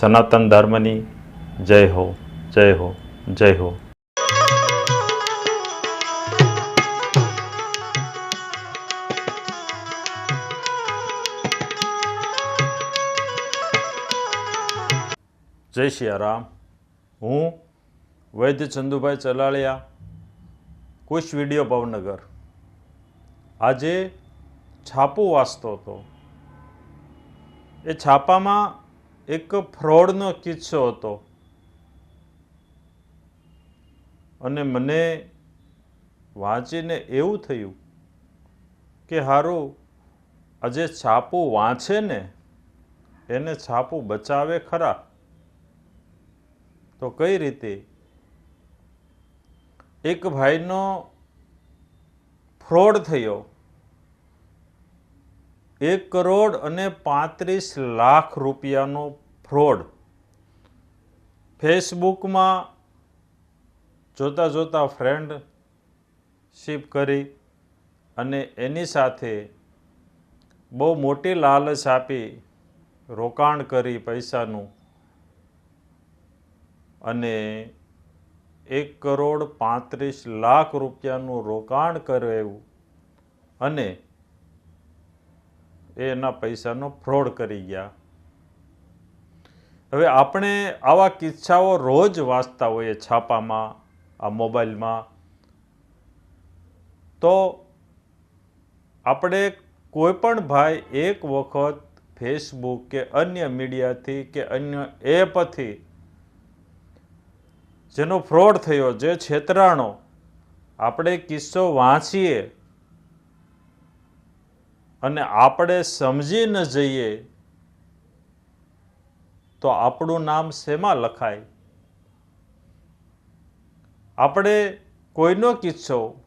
સનાતન ધર્મની જય હો જય હો જય હો. જય સિયારામ હું વૈદ્ય ચંદુભાઈ ચલાળિયા, કુશ વીડિયો ભાવનગર. આજે છાપું વાંચતો હતો. એ છાપામાં એક ફ્રોડનો કિસ્સો હતો. અને મને વાંચીને એવું થયું કે હારું, આજે છાપું વાંચે ને, એને છાપું બચાવે ખરા? તો કઈ રીતે? એક ભાઈનો ફ્રોડ થયો. એક કરોડ અને પાંત્રીસ લાખ રૂપિયાનો ફ્રોડ. ફેસબુકમાં જોતા જોતા ફ્રેન્ડ શિપ કરી અને એની સાથે બહુ મોટી લાલચ આપી રોકાણ કરી પૈસાનું અને એક કરોડ પાંત્રીસ લાખ રૂપિયાનું રોકાણ કરેવું અને એના પૈસાનો ફ્રોડ કરી ગયા. હવે આપણે આવા કિસ્સાઓ રોજ વાંચતા હોઈએ છાપામાં, આ મોબાઈલમાં. તો આપણે કોઈ પણ ભાઈ એક વખત ફેસબુક કે અન્ય મીડિયાથી કે અન્ય એપથી જેનો ફ્રોડ થયો, જે છેતરાણો, આપણે કિસ્સો વાંચીએ અને આપણે સમજી ન જઈએ તો આપણું નામ શેમાં લખાય? આપણે કોઈનો કિસ્સો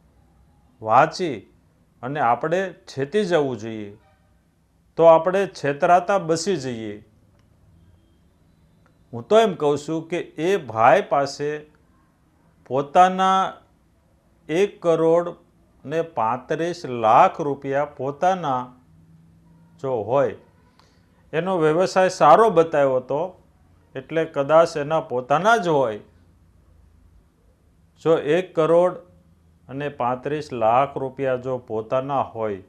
વાંચી અને આપણે છેતી જવું જોઈએ. તો આપણે છેતરાતા બસી જઈએ. હું તો એમ કહું છું કે એ ભાઈ પાસે પોતાના એક કરોડ ને પાંત્રીસ લાખ રૂપિયા પોતાના જો હોય એનો વ્યવસાય સારો બતાવ્યો હતો, એટલે કદાચ એના પોતાના જ હોય. જો એક કરોડ અને પાંત્રીસ લાખ રૂપિયા જો પોતાના હોય,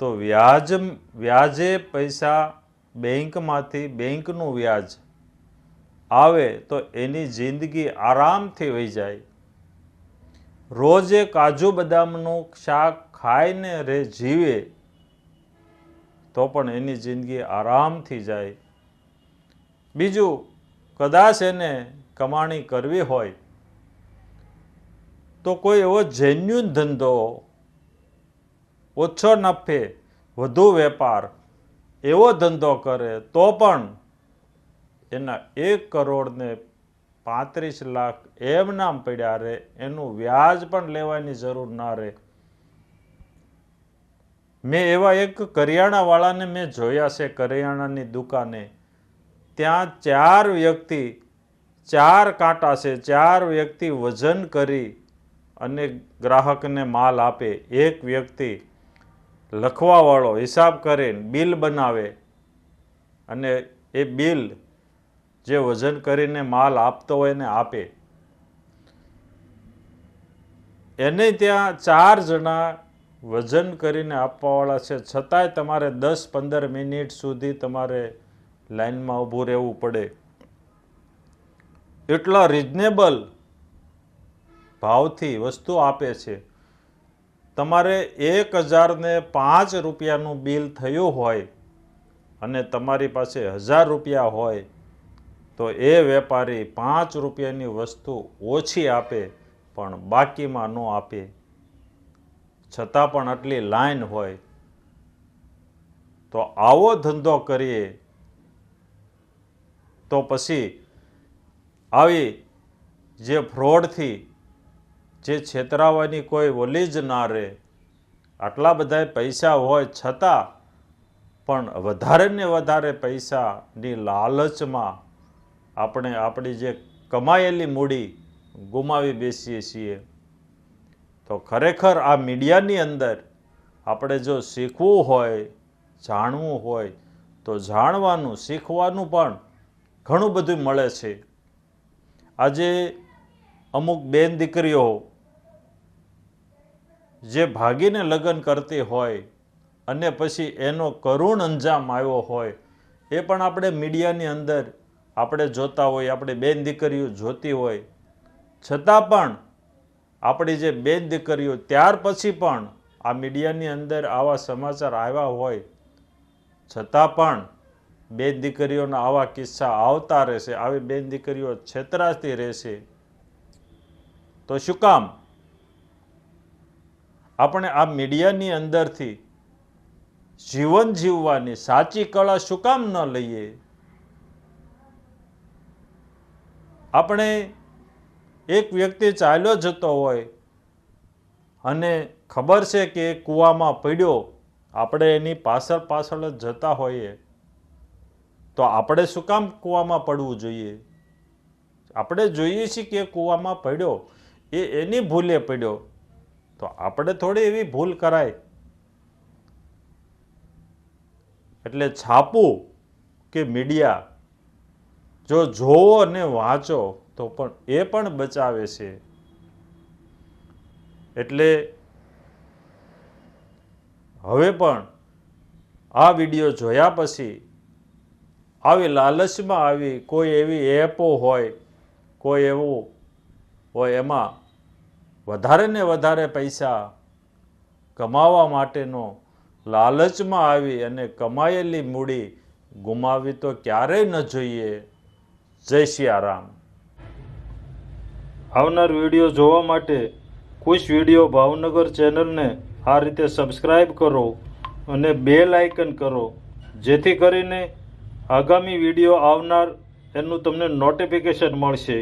તો વ્યાજ, વ્યાજે પૈસા બેંકમાંથી, બેંકનું વ્યાજ આવે તો એની જિંદગી આરામથી વહી જાય. રોજે કાજુ બદામનું શાક ખાઈને રે જીવે તો પણ એની જિંદગી આરામથી જાય. બીજું, કદાચ એને કમાણી કરવી હોય, તો કોઈ એવો જેન્યુન ધંધો, ઓછો નફે, વધુ વેપાર, એવો ધંધો કરે, તો પણ એના એક કરોડને પાંત્રીસ લાખ એમ નામ પડ્યા રહે એનું વ્યાજ પણ લેવાની જરૂર ના રહે મેં એવા એક કરિયાણાવાળાને મેં જોયા છે, કરિયાણાની દુકાને. ત્યાં ચાર વ્યક્તિ, ચાર કાંટા છે, ચાર વ્યક્તિ વજન કરી અને ગ્રાહકને માલ આપે. એક વ્યક્તિ લખવાવાળો હિસાબ કરીને બિલ બનાવે અને એ બિલ જે વજન કરીને માલ આપતો હોય એને આપે. એને ત્યાં ચાર જણા વજન કરીને આપવાવાળા છે. છતાંય તમારે દસ પંદર મિનિટ સુધી તમારે લાઈનમાં ઊભું રહેવું પડે. એટલા રિઝનેબલ ભાવથી વસ્તુ આપે છે. તમારે એક હજારને પાંચ રૂપિયાનું બિલ થયું હોય અને તમારી પાસે હજાર રૂપિયા હોય, તો એ વેપારી પાંચ રૂપિયાની વસ્તુ ઓછી આપે પણ બાકીમાં ન આપે. છતાં પણ આટલી લાઈન હોય, તો આવો ધંધો કરીએ, તો પછી આવી જે ફ્રોડથી જે છેતરાવાની કોઈ ઓલી જ ના રહે. આટલા બધા પૈસા હોય છતાં પણ વધારે ને વધારે પૈસાની લાલચમાં આપણે આપણી જે કમાયેલી મૂડી ગુમાવી બેસીએ છીએ. તો ખરેખર આ મીડિયાની અંદર આપણે જો શીખવું હોય, જાણવું હોય, તો જાણવાનું, શીખવાનું પણ ઘણું બધું મળે છે. આજે અમુક બેન દીકરીઓ જે ભાગીને લગ્ન કરતી હોય અને પછી એનો કરુણ અંજામ આવ્યો હોય, એ પણ આપણે મીડિયાની અંદર આપણે જોતા હોય, આપણે બેન દીકરીઓ જોતી હોય. છતાં પણ આપણી જે બેન દીકરીઓ, ત્યાર પછી પણ આ મીડિયાની અંદર આવા સમાચાર આવ્યા હોય, છતાં પણ બેન દીકરીઓના આવા કિસ્સા આવતા રહેશે, આવી બેન દીકરીઓ છેતરાતી રહેશે. તો શું કામ? આપણે આ મીડિયાની અંદરથી જીવન જીવવાની સાચી કળા શું કામ ન લઈએ? આપણે એક વ્યક્તિ ચાલ્યો જતો હોય અને ખબર છે કે કૂવામાં પડ્યો, આપણે એની પાછળ પાછળ જ જતા હોઈએ, તો આપણે શું કામ કૂવામાં પડવું જોઈએ? આપણે જોઈએ છીએ કે કૂવામાં પડ્યો, એ એની ભૂલે પડ્યો, તો આપણે થોડી એવી ભૂલ કરાય. એટલે છાપું કે મીડિયા, જો જોવો અને વાંચો તો પણ એ પણ બચાવે છે. એટલે હવે પણ આ વીડિયો જોયા પછી આવી લાલચમાં આવી કોઈ એવી એપો હોય, કોઈ એવું હોય એમાં વધારે ને વધારે પૈસા કમાવા માટેનો લાલચમાં આવી અને કમાયેલી મૂડી ગુમાવી તો ક્યારેય ન જોઈએ. જય સિયારામ આવનાર વીડિયો જોવા માટે ખુશ વીડિયો ભાવનગર ચેનલને આ રીતે સબસ્ક્રાઈબ કરો અને બેલ આઇકન કરો, જેથી કરીને આગામી વીડિયો આવનાર એનું તમને નોટિફિકેશન મળશે.